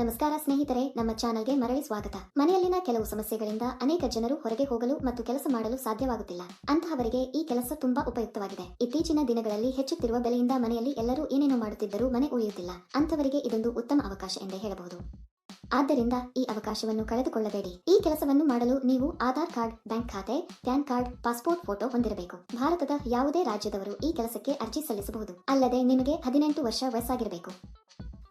ನಮಸ್ಕಾರ ಸ್ನೇಹಿತರೆ, ನಮ್ಮ ಚಾನಲ್ಗೆ ಮರಳಿ ಸ್ವಾಗತ. ಮನೆಯಲ್ಲಿನ ಕೆಲವು ಸಮಸ್ಯೆಗಳಿಂದ ಅನೇಕ ಜನರು ಹೊರಗೆ ಹೋಗಲು ಮತ್ತು ಕೆಲಸ ಮಾಡಲು ಸಾಧ್ಯವಾಗುತ್ತಿಲ್ಲ. ಅಂತಹವರಿಗೆ ಈ ಕೆಲಸ ತುಂಬಾ ಉಪಯುಕ್ತವಾಗಿದೆ. ಇತ್ತೀಚಿನ ದಿನಗಳಲ್ಲಿ ಹೆಚ್ಚುತ್ತಿರುವ ಬೆಲೆಯಿಂದ ಮನೆಯಲ್ಲಿ ಎಲ್ಲರೂ ಏನೇನೋ ಮಾಡುತ್ತಿದ್ದರೂ ಮನೆ ಉಳಿಯುತ್ತಿಲ್ಲ. ಅಂತವರಿಗೆ ಇದೊಂದು ಉತ್ತಮ ಅವಕಾಶ ಎಂದೇ ಹೇಳಬಹುದು. ಆದ್ದರಿಂದ ಈ ಅವಕಾಶವನ್ನು ಕಳೆದುಕೊಳ್ಳಬೇಡಿ. ಈ ಕೆಲಸವನ್ನು ಮಾಡಲು ನೀವು ಆಧಾರ್ ಕಾರ್ಡ್, ಬ್ಯಾಂಕ್ ಖಾತೆ, ಪ್ಯಾನ್ ಕಾರ್ಡ್, ಪಾಸ್ಪೋರ್ಟ್ ಫೋಟೋ ಹೊಂದಿರಬೇಕು. ಭಾರತದ ಯಾವುದೇ ರಾಜ್ಯದವರು ಈ ಕೆಲಸಕ್ಕೆ ಅರ್ಜಿ ಸಲ್ಲಿಸಬಹುದು. ಅಲ್ಲದೆ ನಿಮಗೆ ಹದಿನೆಂಟು ವರ್ಷ ವಯಸ್ಸಾಗಿರಬೇಕು.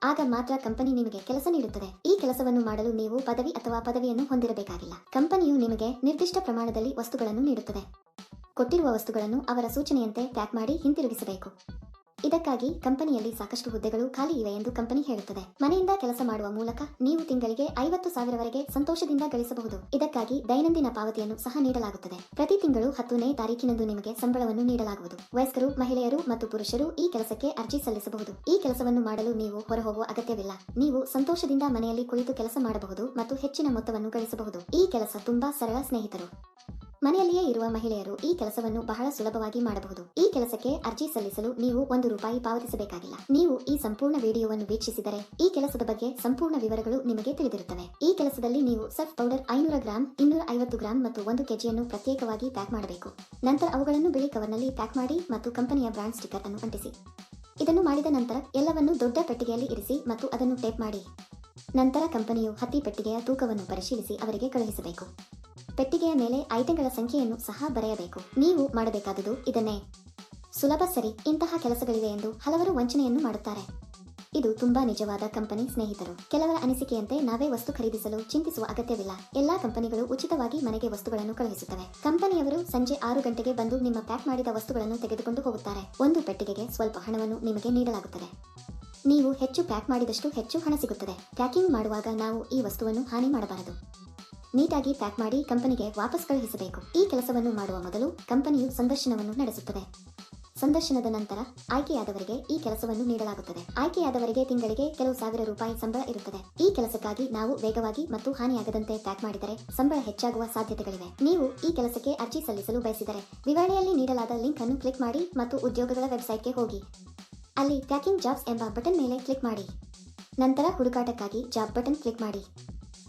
ಆಗ ಮಾತ್ರ ಕಂಪನಿ ನಿಮಗೆ ಕೆಲಸ ನೀಡುತ್ತದೆ. ಈ ಕೆಲಸವನ್ನು ಮಾಡಲು ನೀವು ಪದವಿ ಅಥವಾ ಪದವಿಯನ್ನು ಹೊಂದಿರಬೇಕಾಗಿಲ್ಲ. ಕಂಪನಿಯು ನಿಮಗೆ ನಿರ್ದಿಷ್ಟ ಪ್ರಮಾಣದಲ್ಲಿ ವಸ್ತುಗಳನ್ನು ನೀಡುತ್ತದೆ. ಕೊಟ್ಟಿರುವ ವಸ್ತುಗಳನ್ನು ಅವರ ಸೂಚನೆಯಂತೆ ಪ್ಯಾಕ್ ಮಾಡಿ ಹಿಂತಿರುಗಿಸಬೇಕು. ಇದಕ್ಕಾಗಿ ಕಂಪನಿಯಲ್ಲಿ ಸಾಕಷ್ಟು ಹುದ್ದೆಗಳು ಖಾಲಿ ಇವೆ ಎಂದು ಕಂಪನಿ ಹೇಳುತ್ತದೆ. ಮನೆಯಿಂದ ಕೆಲಸ ಮಾಡುವ ಮೂಲಕ ನೀವು ತಿಂಗಳಿಗೆ ಐವತ್ತು ಸಾವಿರವರೆಗೆ ಸಂತೋಷದಿಂದ ಗಳಿಸಬಹುದು. ಇದಕ್ಕಾಗಿ ದೈನಂದಿನ ಪಾವತಿಯನ್ನು ಸಹ ನೀಡಲಾಗುತ್ತದೆ. ಪ್ರತಿ ತಿಂಗಳು ಹತ್ತನೇ ತಾರೀಕಿನಂದು ನಿಮಗೆ ಸಂಬಳವನ್ನು ನೀಡಲಾಗುವುದು. ವಯಸ್ಕರು, ಮಹಿಳೆಯರು ಮತ್ತು ಪುರುಷರು ಈ ಕೆಲಸಕ್ಕೆ ಅರ್ಜಿ ಸಲ್ಲಿಸಬಹುದು. ಈ ಕೆಲಸವನ್ನು ಮಾಡಲು ನೀವು ಹೊರಹೋಗುವ ಅಗತ್ಯವಿಲ್ಲ. ನೀವು ಸಂತೋಷದಿಂದ ಮನೆಯಲ್ಲಿ ಕುಳಿತು ಕೆಲಸ ಮಾಡಬಹುದು ಮತ್ತು ಹೆಚ್ಚಿನ ಮೊತ್ತವನ್ನು ಗಳಿಸಬಹುದು. ಈ ಕೆಲಸ ತುಂಬಾ ಸರಳ ಸ್ನೇಹಿತರು. ಮನೆಯಲ್ಲಿಯೇ ಇರುವ ಮಹಿಳೆಯರು ಈ ಕೆಲಸವನ್ನು ಬಹಳ ಸುಲಭವಾಗಿ ಮಾಡಬಹುದು. ಈ ಕೆಲಸಕ್ಕೆ ಅರ್ಜಿ ಸಲ್ಲಿಸಲು ನೀವು ಒಂದು ರೂಪಾಯಿ ಪಾವತಿಸಬೇಕಾಗಿಲ್ಲ. ನೀವು ಈ ಸಂಪೂರ್ಣ ವಿಡಿಯೋವನ್ನು ವೀಕ್ಷಿಸಿದರೆ ಈ ಕೆಲಸದ ಬಗ್ಗೆ ಸಂಪೂರ್ಣ ವಿವರಗಳು ನಿಮಗೆ ತಿಳಿದಿರುತ್ತವೆ. ಈ ಕೆಲಸದಲ್ಲಿ ನೀವು ಸರ್ಫ್ ಪೌಡರ್ ಐನೂರ ಗ್ರಾಂ, ಇನ್ನೂರ ಐವತ್ತು ಗ್ರಾಂ ಮತ್ತು ಒಂದು ಕೆಜಿಯನ್ನು ಪ್ರತ್ಯೇಕವಾಗಿ ಪ್ಯಾಕ್ ಮಾಡಬೇಕು. ನಂತರ ಅವುಗಳನ್ನು ಬಿಳಿ ಕವರ್ನಲ್ಲಿ ಪ್ಯಾಕ್ ಮಾಡಿ ಮತ್ತು ಕಂಪನಿಯ ಬ್ರಾಂಡ್ ಸ್ಟಿಕರ್ ಅನ್ನು ಅಂಟಿಸಿ. ಇದನ್ನು ಮಾಡಿದ ನಂತರ ಎಲ್ಲವನ್ನು ದೊಡ್ಡ ಪೆಟ್ಟಿಗೆಯಲ್ಲಿ ಇರಿಸಿ ಮತ್ತು ಅದನ್ನು ಟೇಪ್ ಮಾಡಿ. ನಂತರ ಕಂಪನಿಯು ಹತ್ತಿ ಪೆಟ್ಟಿಗೆಯ ತೂಕವನ್ನು ಪರಿಶೀಲಿಸಿ ಅವರಿಗೆ ಕಳುಹಿಸಬೇಕು. ಪೆಟ್ಟಿಗೆಯ ಮೇಲೆ ಐಟಂಗಳ ಸಂಖ್ಯೆಯನ್ನು ಸಹ ಬರೆಯಬೇಕು. ನೀವು ಮಾಡಬೇಕಾದುದು ಇದನ್ನೇ. ಸುಲಭ ಸರಿ, ಇಂತಹ ಕೆಲಸಗಳಿವೆ ಎಂದು ಹಲವರು ವಂಚನೆಯನ್ನು ಮಾಡುತ್ತಾರೆ. ಇದು ತುಂಬಾ ನಿಜವಾದ ಕಂಪನಿ ಸ್ನೇಹಿತರು. ಕೆಲವರ ಅನಿಸಿಕೆಯಂತೆ ನಾವೇ ವಸ್ತು ಖರೀದಿಸಲು ಚಿಂತಿಸುವ ಅಗತ್ಯವಿಲ್ಲ. ಎಲ್ಲಾ ಕಂಪನಿಗಳು ಉಚಿತವಾಗಿ ಮನೆಗೆ ವಸ್ತುಗಳನ್ನು ಕಳುಹಿಸುತ್ತವೆ. ಕಂಪನಿಯವರು ಸಂಜೆ ಆರು ಗಂಟೆಗೆ ಬಂದು ನಿಮ್ಮ ಪ್ಯಾಕ್ ಮಾಡಿದ ವಸ್ತುಗಳನ್ನು ತೆಗೆದುಕೊಂಡು ಹೋಗುತ್ತಾರೆ. ಒಂದು ಪೆಟ್ಟಿಗೆಗೆ ಸ್ವಲ್ಪ ಹಣವನ್ನು ನಿಮಗೆ ನೀಡಲಾಗುತ್ತದೆ. ನೀವು ಹೆಚ್ಚು ಪ್ಯಾಕ್ ಮಾಡಿದಷ್ಟು ಹೆಚ್ಚು ಹಣ ಸಿಗುತ್ತದೆ. ಪ್ಯಾಕಿಂಗ್ ಮಾಡುವಾಗ ನಾವು ಈ ವಸ್ತುವನ್ನು ಹಾನಿ ಮಾಡಬಾರದು. ನೀಟಾಗಿ ಪ್ಯಾಕ್ ಮಾಡಿ ಕಂಪನಿಗೆ ವಾಪಸ್ ಕಳುಹಿಸಬೇಕು. ಈ ಕೆಲಸವನ್ನು ಮಾಡುವ ಮೊದಲು ಕಂಪನಿಯು ಸಂದರ್ಶನವನ್ನು ನಡೆಸುತ್ತದೆ. ಸಂದರ್ಶನದ ನಂತರ ಆಯ್ಕೆಯಾದವರಿಗೆ ಈ ಕೆಲಸವನ್ನು ನೀಡಲಾಗುತ್ತದೆ. ಆಯ್ಕೆಯಾದವರಿಗೆ ತಿಂಗಳಿಗೆ ಕೆಲವು ಸಾವಿರ ರೂಪಾಯಿ ಸಂಬಳ ಇರುತ್ತದೆ. ಈ ಕೆಲಸಕ್ಕಾಗಿ ನಾವು ವೇಗವಾಗಿ ಮತ್ತು ಹಾನಿಯಾಗದಂತೆ ಪ್ಯಾಕ್ ಮಾಡಿದರೆ ಸಂಬಳ ಹೆಚ್ಚಾಗುವ ಸಾಧ್ಯತೆಗಳಿವೆ. ನೀವು ಈ ಕೆಲಸಕ್ಕೆ ಅರ್ಜಿ ಸಲ್ಲಿಸಲು ಬಯಸಿದರೆ ವಿವರಣೆಯಲ್ಲಿ ನೀಡಲಾದ ಲಿಂಕ್ ಅನ್ನು ಕ್ಲಿಕ್ ಮಾಡಿ ಮತ್ತು ಉದ್ಯೋಗಗಳ ವೆಬ್ಸೈಟ್ಗೆ ಹೋಗಿ. ಅಲ್ಲಿ ಪ್ಯಾಕಿಂಗ್ ಜಾಬ್ಸ್ ಎಂಬ ಬಟನ್ ಮೇಲೆ ಕ್ಲಿಕ್ ಮಾಡಿ. ನಂತರ ಹುಡುಕಾಟಕ್ಕಾಗಿ ಜಾಬ್ ಬಟನ್ ಕ್ಲಿಕ್ ಮಾಡಿ.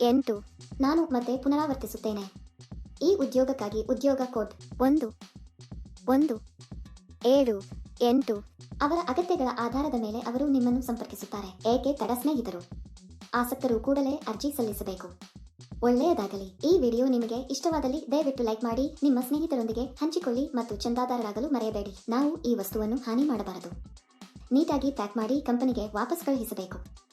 ಎಂಟು. ನಾನು ಮತ್ತೆ ಪುನರಾವರ್ತಿಸುತ್ತೇನೆ. ಈ ಉದ್ಯೋಗಕ್ಕಾಗಿ ಉದ್ಯೋಗ ಕೋಡ್ ಒಂದು ಒಂದು, ಏಳು, ಎಂಟು ಅವರ ಅಗತ್ಯಗಳ ಆಧಾರದ ಮೇಲೆ ಅವರು ನಿಮ್ಮನ್ನು ಸಂಪರ್ಕಿಸುತ್ತಾರೆ. ಏಕೆ ತಡ ಸ್ನೇಹಿತರು? ಆಸಕ್ತರು ಕೂಡಲೇ ಅರ್ಜಿ ಸಲ್ಲಿಸಬೇಕು. ಒಳ್ಳೆಯದಾಗಲಿ. ಈ ವಿಡಿಯೋ ನಿಮಗೆ ಇಷ್ಟವಾದಲ್ಲಿ ದಯವಿಟ್ಟು ಲೈಕ್ ಮಾಡಿ, ನಿಮ್ಮ ಸ್ನೇಹಿತರೊಂದಿಗೆ ಹಂಚಿಕೊಳ್ಳಿ ಮತ್ತು ಚಂದಾದಾರರಾಗಲು ಮರೆಯಬೇಡಿ. ನಾವು ಈ ವಸ್ತುವನ್ನು ಹಾನಿ ಮಾಡಬಾರದು. ನೀಟಾಗಿ ಪ್ಯಾಕ್ ಮಾಡಿ ಕಂಪನಿಗೆ ವಾಪಸ್ ಕಳುಹಿಸಬೇಕು.